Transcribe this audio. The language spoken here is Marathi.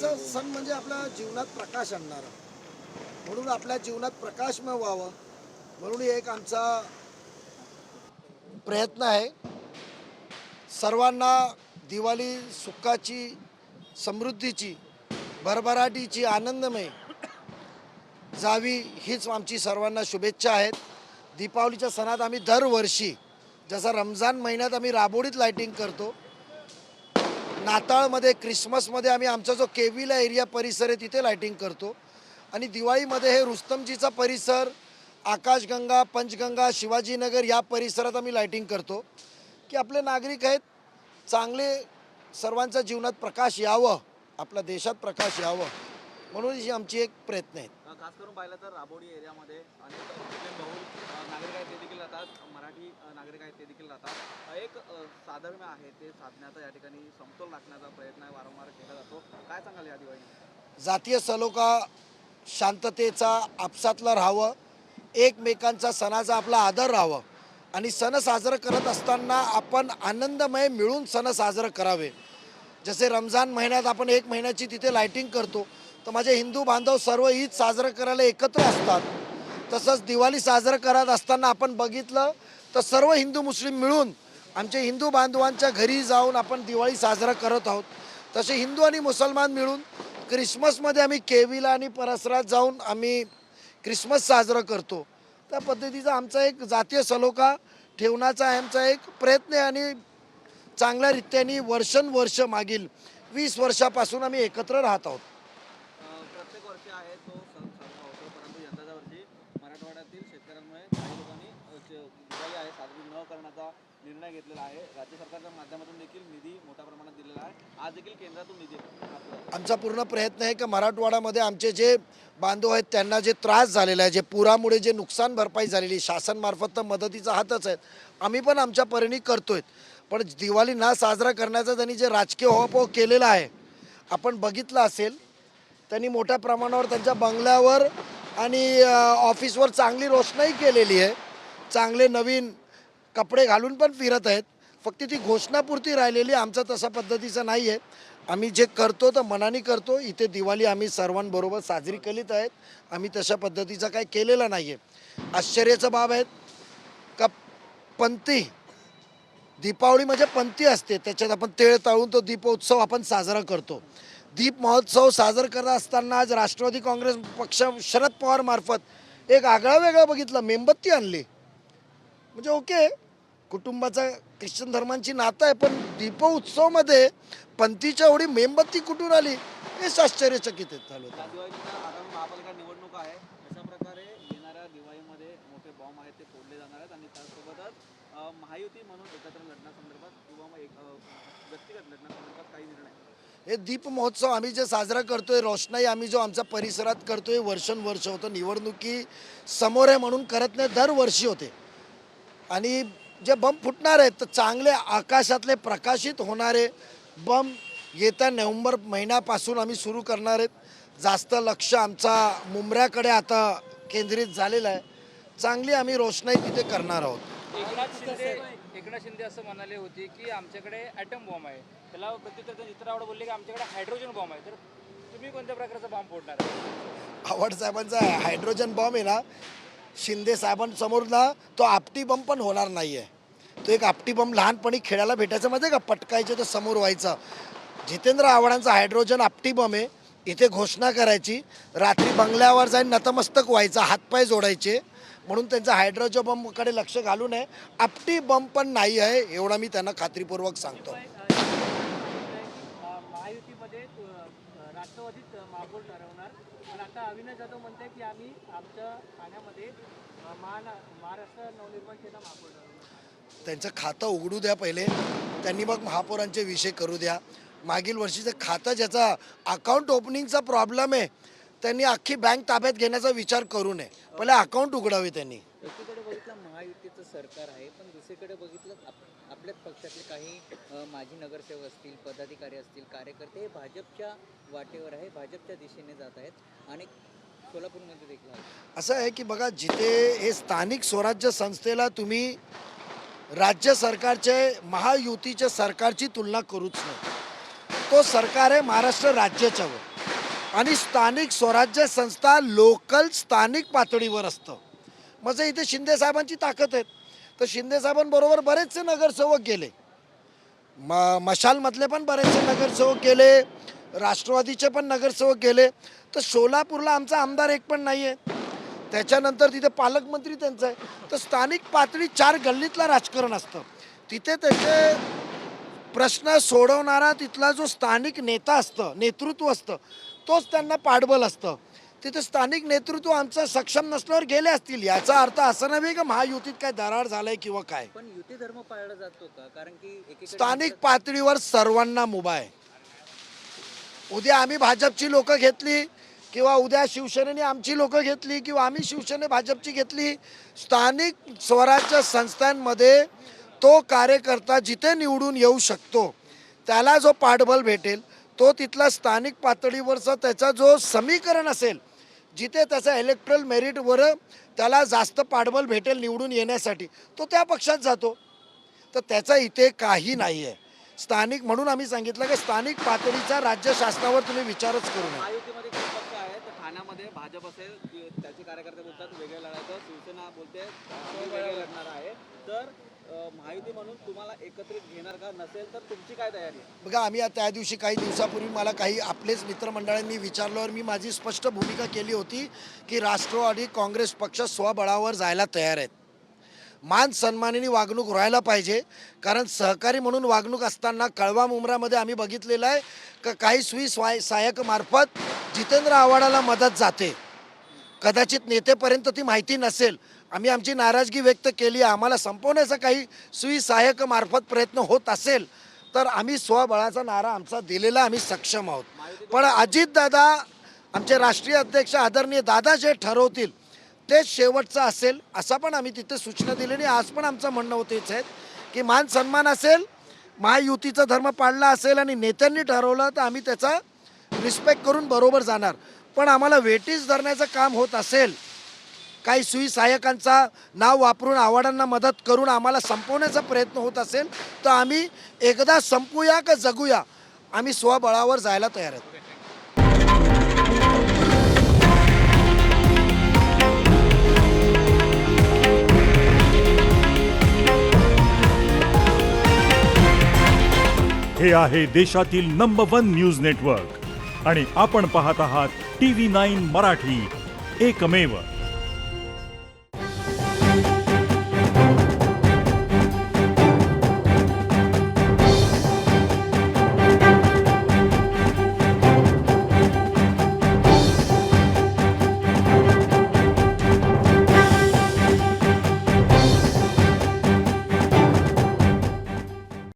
दिवाळीचा सण म्हणजे आपल्या जीवनात प्रकाश आणणारा. म्हणून आपल्या जीवनात प्रकाशमय व्हावं म्हणून एक आमचा प्रयत्न आहे. सर्वांना दिवाळी सुखाची समृद्धीची भरभराटीची आनंदमय जावी हीच आमची सर्वांना शुभेच्छा आहेत. दीपावलीच्या सणात आम्ही दरवर्षी जसं रमजान महिन्यात आम्ही राबोडीत लाईटिंग करतो नाताळमध्ये क्रिसमसमध्ये आम्ही आमचा जो केविला एरिया परिसर आहे तिथे लाईटिंग करतो. आणि दिवाळीमध्ये हे रुस्तमजीचा परिसर आकाशगंगा पंचगंगा शिवाजीनगर या परिसरात आम्ही लाईटिंग करतो. की आपले नागरिक आहेत चांगले सर्वांच्या जीवनात प्रकाश यावं आपल्या देशात प्रकाश यावं. म्हणून ही आमची एक प्रयत्न आहे अ, खास करून पाहिलं तर राबोडी एरियामध्ये अनेक मुस्लिम बहुल नागरिक आहेत ते देखील राहतात. मराठी नागरिक आहेत ते देखील राहतात. एक साधर्म्य आहे ते साधण्याचा या ठिकाणी समतोल राखण्याचा प्रयत्न वारंवार केला जातो. काय सांगाल या दिवाळी जातीय सलोखा शांततेचा आपसातला राहावं एकमेकांचा सणाचा आपला आदर राहावं आणि सण साजरं करत असताना आपण आनंदमय मिळून सण साजरं करावे. जसे रमजान महिन्यात आपण एक महिन्याची तिथे लाईटिंग करतो तर माझे हिंदू बांधव सर्व ईद साजरं करायला एकत्र असतात. तसंच दिवाळी साजरं करत असताना आपण बघितलं तर सर्व हिंदू मुस्लिम मिळून आमच्या हिंदू बांधवांच्या घरी जाऊन आपण दिवाळी साजरा करत आहोत. तसे हिंदू आणि मुसलमान मिळून क्रिसमसमध्ये आम्ही केवीला आणि परसरात जाऊन आम्ही क्रिसमस साजरं करतो. त्या पद्धतीचा आमचा एक जातीय सलोखा ठेवण्याचा आमचा एक प्रयत्न आहे आणि चांगल्या रीत्याने वर्षानुवर्ष मागील वीस वर्षापासून आम्ही एकत्र राहत आहोत. आहे आहे निर्णय घेतलेला आहे. राज्य सरकारच्या माध्यमातून देखील निधी मोठ्या प्रमाणात दिलेला आहे. आज देखील केंद्रातून निधी आमचा पूर्ण प्रयत्न आहे की मराठवाड्यामध्ये आमचे जे बांधव आहेत त्यांना जे त्रास झालेला आहे जे पुरामुळे जे नुकसान भरपाई झालेली आहे, शासनमार्फत तर मदतीचा हातच आहेत आम्ही पण आमच्या परीने करतोय. पण दिवाळी ना साजरा करण्याचा त्यांनी जे राजकीय होहापोह केलेला आहे आपण बघितलं असेल त्यांनी मोठ्या प्रमाणावर त्यांच्या बंगल्यावर आणि ऑफिसवर चांगली रोषणाई केलेली आहे. चांगले नवीन कपडे घालून पण फिरत आहेत. फक्त ती घोषणापुरती राहिलेली आमचं तशा पद्धतीचं नाही आहे आम्ही जे करतो तर मनाने करतो. इथे दिवाळी आम्ही सर्वांबरोबर साजरी केलीत आहेत. आम्ही तशा पद्धतीचा काही केलेला नाही आहे आश्चर्याचं बाब आहेत का पंथी दीपावली म्हणजे पंथी असते. त्याच्यात आपण तेळ ताळून तो दीपोत्सव आपण साजरा करतो. दीप महोत्सव साजरा करत असताना आज राष्ट्रवादी काँग्रेस पक्ष शरद पवार मार्फत एक आगळा वेगळा बघितला. मेणबत्ती आणली. म्हणजे ओके कुटुंबाचा ख्रिश्चन धर्मांची नातं आहे पण दीपोत्सवमध्ये पंथीच्या एवढी मेणबत्ती कुठून आली? हेच आश्चर्यचकित आहेत झालं या प्रकारे येणाऱ्या दिवाळीमध्ये मोठे बॉम्ब आहेत ते फोडले जाणार आहेत. आणि त्यासोबतच महायुती म्हणून एकत्र लढण्यासंदर्भात किंवा मग एक व्यक्तिगत लढण्यासंदर्भात काही निर्णय हे दीप महोत्सव आम्ही जे साजरा करतोय रोषणाई आम्ही जो आमच्या परिसरात करतोय वर्षानुवर्ष होतं निवडणुकी समोर आहे म्हणून करत नाही दरवर्षी होते. आणि जे बंब फुटणार आहेत तर चांगले आकाशातले प्रकाशित होणारे बंब येत्या नोव्हेंबर महिन्यापासून आम्ही सुरू करणार आहेत. जास्त लक्ष आमचा मुंबऱ्याकडे आता केंद्रित झालेलं आहे. चांगली आम्ही रोषणाई तिथे करणार आहोत. एकनाथ शिंदे एकनाथ शिंदे असं म्हणाले होते की आमच्याकडे ॲटम बॉम्ब आहे. त्याला प्रत्युत्तर चित्रावड बोलले की आमच्याकडे हायड्रोजन बॉम्ब आहे. तर तुम्ही कोणत्या प्रकारचा बॉम्ब फोडणार आवड साहेबांचा हायड्रोजन बॉम्ब आहे ना शिंदे साहेबांसमोर ना तो आपटी बम पण होणार नाही आहे तो एक आपटी बम लहानपणी खेळायला भेटायचं माहिती आहे का? पटकायचे तो समोर व्हायचा. जितेंद्र आव्हाडांचा हायड्रोजन आपटी बम आहे. इथे घोषणा करायची रात्री बंगल्यावर जाईन नतमस्तक व्हायचा हातपाय जोडायचे म्हणून त्यांचा हायड्रोजन बमकडे लक्ष घालू नये आपटी बम पण नाही आहे एवढा मी त्यांना खात्रीपूर्वक सांगतो. त्यांचं खातं उघडू द्या पहिले. त्यांनी मग महापौरांचे विषय करू द्या. मागील वर्षीचं खातं ज्याचा अकाउंट ओपनिंगचा प्रॉब्लेम आहे त्यांनी अख्खी बँक ताब्यात घेण्याचा विचार करू नये. पहिले अकाउंट उघडावे त्यांनी. एकीकडे बघितलं महायुतीचं सरकार आहे पण दुसरीकडे बघितलं आप- आपल्याच पक्षातले काही अ, माजी नगरसेवक असतील पदाधिकारी असतील कार्यकर्ते हे भाजपच्या वाटेवर आहे भाजपच्या दिशेने जात आहेत. आणि सोलापूरमध्ये देखील आहे असं आहे की बघा जिथे हे स्थानिक स्वराज्य संस्थेला तुम्ही राज्य सरकारचे महायुतीच्या सरकारची तुलना करूच नाही तो सरकार आहे महाराष्ट्र राज्याच्यावर आणि स्थानिक स्वराज्य संस्था लोकल स्थानिक पातळीवर असतं. म्हणजे इथे शिंदे साहेबांची ताकद आहे तर शिंदे साहेबांबरोबर बरेचसे नगरसेवक गेले. म मशालमधले पण बरेचसे नगरसेवक गेले. राष्ट्रवादीचे पण नगरसेवक गेले. तर सोलापूरला आमचा आमदार एक पण नाही आहे त्याच्यानंतर तिथे पालकमंत्री त्यांचं आहे. तर स्थानिक पातळी चार गल्लीतला राजकारण असतं. तिथे त्याचे प्रश्न सोडवणारा तिथला जो स्थानिक नेता असतं नेतृत्व असतं तोच त्यांना पाठबल असतं. तिथे स्थानिक नेतृत्व आमचं सक्षम नसल्यावर गेले असतील. याचा अर्थ असं नव्हे का महायुतीत काय दरार झालाय किंवा काय. पण युती धर्म पाळला जातो का? कारण की स्थानिक पातळीवर सर्वांना मुभा आहे. उद्या आम्ही भाजपची लोकं घेतली किंवा उद्या शिवसेनेने आमची लोकं घेतली किंवा आम्ही शिवसेने भाजपची घेतली स्थानिक स्वराज्य संस्थांमध्ये तो कार्यकर्ता जिथे निवडून येऊ शकतो त्याला जो पाठबळ भेटेल तो तिथला स्थानिक पातळीवरचा त्याचा जो समीकरण असेल जिथे त्याचा इलेक्ट्रल मेरिटवर त्याला जास्त पाठबळ भेटेल निवडून येण्यासाठी तो त्या पक्षात जातो. तर त्याचा इथे काही नाही आहे स्थानिक म्हणून आम्ही सांगितलं की स्थानिक पातळीचा राज्य शासनावर तुम्ही विचारच करू नये ठाण्यामध्ये भाजप असेल त्याचे कार्यकर्ते बोलतात वेगळे लढायचं. शिवसेना बोलते वेगळे लढणार आहे. तर महायुती म्हणून तुम्हाला एकत्रित घेणार का? नसेल तर तुमची काय तयारी आहे? बघा आम्ही आता त्या दिवशी काही दिवसापूर्वी मला काही आपलेच मित्रमंडळांनी विचारल्यावर मी माझी स्पष्ट भूमिका केली होती की राष्ट्रवादी काँग्रेस पक्ष स्वबळावर जायला तयार आहेत. मान सन्मानाने वागणूक व्हायला पाहिजे कारण सहकारी म्हणून वागणूक असताना कळवा मुंब्रामध्ये आम्ही बघितलेलं आहे का काही सुई स्वाय सहाय्यकमार्फत जितेंद्र आव्हाडाला मदत जाते. कदाचित नेतेपर्यंत ती माहिती नसेल आम्ही आमची नाराजगी व्यक्त केली आहे आम्हाला संपवण्याचा काही सुई सहाय्यक मार्फत प्रयत्न होत असेल तर आम्ही स्वबळाचा नारा आमचा दिलेला आम्ही सक्षम आहोत. पण अजितदादा आमचे राष्ट्रीय अध्यक्ष आदरणीय दादा जे ठरवतील तेच शेवटचं असेल असा पण आम्ही तिथे सूचना दिली आणि आज पण आमचं म्हणणं होतं आहे की मान सन्मान असेल महायुतीचा धर्म पाळला असेल आणि नेत्यांनी ठरवलं तर आम्ही त्याचा रिस्पेक्ट करून बरोबर जाणार. पण आम्हाला वेटीस धरण्याचं काम होत असेल काही सुई सहाय्यकांचा नाव वापरून आव्हाडांना मदत करून आम्हाला संपवण्याचा प्रयत्न होत असेल तर आम्ही एकदा संपूया का जगूया? आम्ही स्वबळावर जायला तयार आहोत. हे आहे देशातील नंबर वन न्यूज नेटवर्क आणि आपण पाहत आहात टी व्ही नाईन मराठी. एकमेव